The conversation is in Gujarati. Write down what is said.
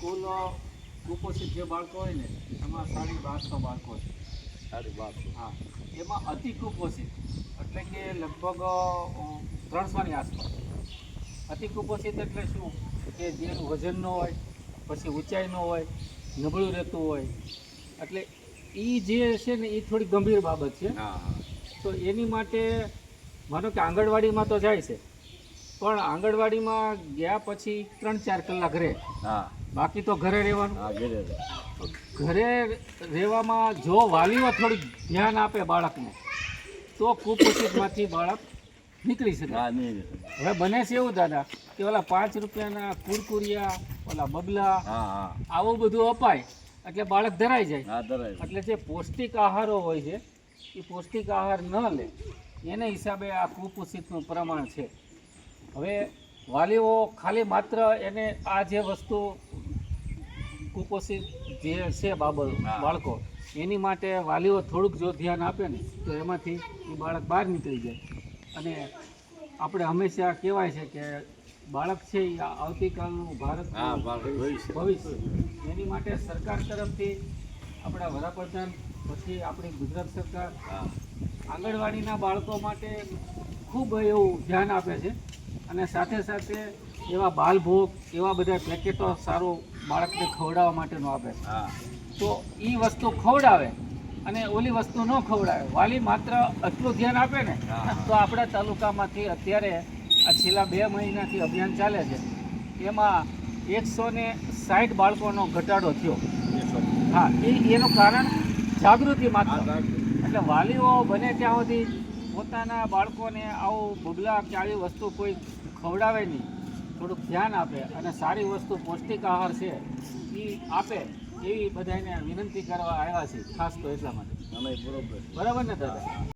કુલ કુપોષિત જે બાળકો હોય ને એમાં સાડી બારસો બાળકો છે. સાડી બારસો હા. એમાં અતિ કુપોષિત એટલે કે લગભગ ત્રણસોની આસપાસ. અતિ કુપોષિત એટલે શું? કે જેનું વજન ન હોય પછી ઊંચાઈ ન હોય નબળું રહેતું હોય. એટલે એ જે છે ને એ થોડી ગંભીર બાબત છે. તો એની માટે માનો કે આંગણવાડીમાં તો જાય છે. પણ આંગણવાડીમાં ગયા પછી ત્રણ ચાર કલાક રહે. હા. બાકી તો ઘરે રહેવાનું? ઘરે રહેવામાં જો વાલીઓ થોડું ધ્યાન આપે બાળકને તો કુપોષિતમાંથી બાળક નીકળી શકે. હવે બને છે એવું દાદા કે ઓલા પાંચ રૂપિયાના કુરકુરિયા ઓલા બબલા આવું બધું અપાય એટલે બાળક ધરાઈ જાય. એટલે જે પૌષ્ટિક આહારો હોય છે એ પૌષ્ટિક આહાર ન લે. એને હિસાબે આ કુપોષિતનું પ્રમાણ છે. હવે વાલીઓ ખાલી માત્ર એને આ જે વસ્તુ કુપોષિત જે છે બાબત બાળકો એની માટે વાલીઓ થોડુંક જો ધ્યાન આપે ને તો એમાંથી એ બાળક બહાર નીકળી જાય. અને આપણે હંમેશા કહેવાય છે કે બાળક છે એ આવતીકાલનું ભારત ભવિષ્ય. એની માટે સરકાર તરફથી આપણા વડાપ્રધાન પછી આપણી ગુજરાત સરકાર આંગણવાડીના બાળકો માટે ખૂબ એવું ધ્યાન આપે છે. અને સાથે સાથે એવા બાલભોગ એવા બધા પેકેટો સારું બાળકને ખવડાવવા માટેનું આપે. હા. તો એ વસ્તુ ખવડાવે અને ઓલી વસ્તુ ન ખવડાવે. વાલી માત્ર એટલું ધ્યાન આપે ને તો આપણા તાલુકામાંથી અત્યારે આ છેલ્લા બે મહિનાથી અભિયાન ચાલે છે. એમાં એકસો ને સાઠ બાળકોનો ઘટાડો થયો. હા એ એનું કારણ જાગૃતિ માત્ર. એટલે વાલીઓ બને ત્યાં સુધી પોતાના બાળકોને આવું બગલા કે આવી વસ્તુ કોઈ ખવડાવે નહીં. થોડુંક ધ્યાન આપે અને સારી વસ્તુ પૌષ્ટિક આહાર છે એ આપે એવી બધાને વિનંતી કરવા આવ્યા છે ખાસ તો એટલા માટે. બરાબર ને દાદા?